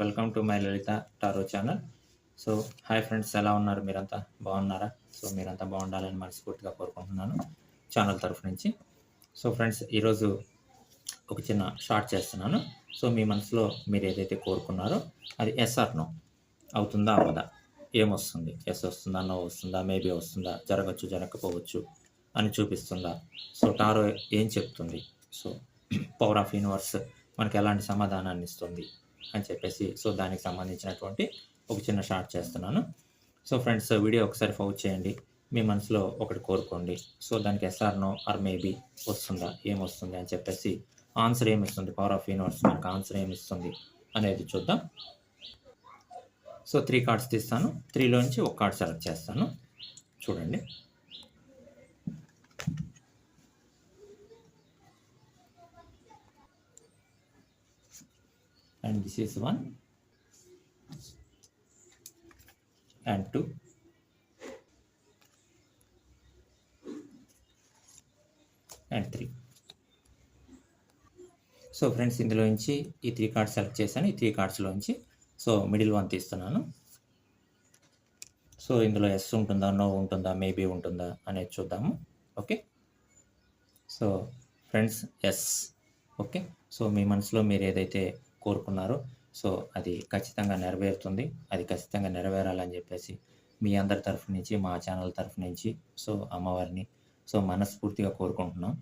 Welcome to my Lalitha tarot channel so hi friends ఎలా ఉన్నారు మీరంతా? బాగున్నారా? సో మీరంతా బాగుండాలని మనస్ఫూర్తిగా కోరుకుంటున్నాను ఛానల్ తరఫు నుంచి. సో ఫ్రెండ్స్ ఈరోజు ఒక చిన్న షార్ట్ చేస్తున్నాను. సో మీ మనసులో మీరు ఏదైతే కోరుకున్నారో అది ఎస్ఆర్ నో అవుతుందా అవదా? ఏమొస్తుంది? ఎస్ వస్తుందా? నో వస్తుందా? మేబీ వస్తుందా? జరగచ్చు జరగకపోవచ్చు అని చూపిస్తుందా? సో టారో ఏం చెప్తుంది? సో పవర్ ఆఫ్ యూనివర్స్ మనకి ఎలాంటి సమాధానాన్ని ఇస్తుంది? అని చెప్పేసి సో దానికి సంబంధించినటువంటి ఒక చిన్న షార్ట్ చేస్తున్నాను. సో ఫ్రెండ్స్ వీడియో ఒకసారి ఫౌట్ చేయండి. మీ మనసులో ఒకటి కోరుకోండి. సో దానికి ఎస్ఆర్ నో ఆర్ మేబీ వస్తుందా ఏం వస్తుంది అని చెప్పేసి ఆన్సర్ ఏమి ఇస్తుంది? పవర్ ఆఫ్ యూనివర్స్ మనకు ఆన్సర్ ఏమి ఇస్తుంది అనేది చూద్దాం. సో త్రీ కార్డ్స్ తీస్తాను. త్రీలోంచి ఒక కార్డ్ సెలెక్ట్ చేస్తాను. చూడండి. And this is one. And two. And three so friends ఇందులోంచి ఈ త్రీ కార్డ్స్ సెలెక్ట్ చేశాను. ఈ త్రీ కార్డ్స్లోంచి సో మిడిల్ వన్ తీస్తున్నాను. సో ఇందులో ఎస్ ఉంటుందా నో ఉంటుందా మేబీ ఉంటుందా అనేది చూద్దాము. Okay so friends yes okay so మీ మనసులో మీరు ఏదైతే కోరుకున్నారు. సో అది ఖచ్చితంగా నెరవేరుతుంది. అది ఖచ్చితంగా నెరవేరాలని చెప్పేసి మీ అందరి తరఫు నుంచి మా ఛానల్ తరఫు నుంచి సో అమ్మవారిని సో మనస్ఫూర్తిగా కోరుకుంటున్నాం.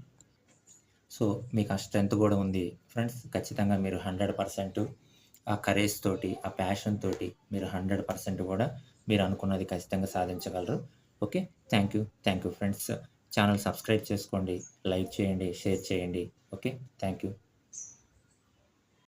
సో మీకు ఆ స్ట్రెంత్ కూడా ఉంది. ఫ్రెండ్స్ ఖచ్చితంగా మీరు హండ్రెడ్ పర్సెంట్ ఆ కరేజ్ తోటి ఆ ప్యాషన్ తోటి మీరు హండ్రెడ్ పర్సెంట్ కూడా మీరు అనుకున్నది ఖచ్చితంగా సాధించగలరు. Okay? Thank you. Thank you friends. Channel subscribe చేసుకోండి. లైక్ చేయండి. షేర్ చేయండి. ఓకే? Thank you.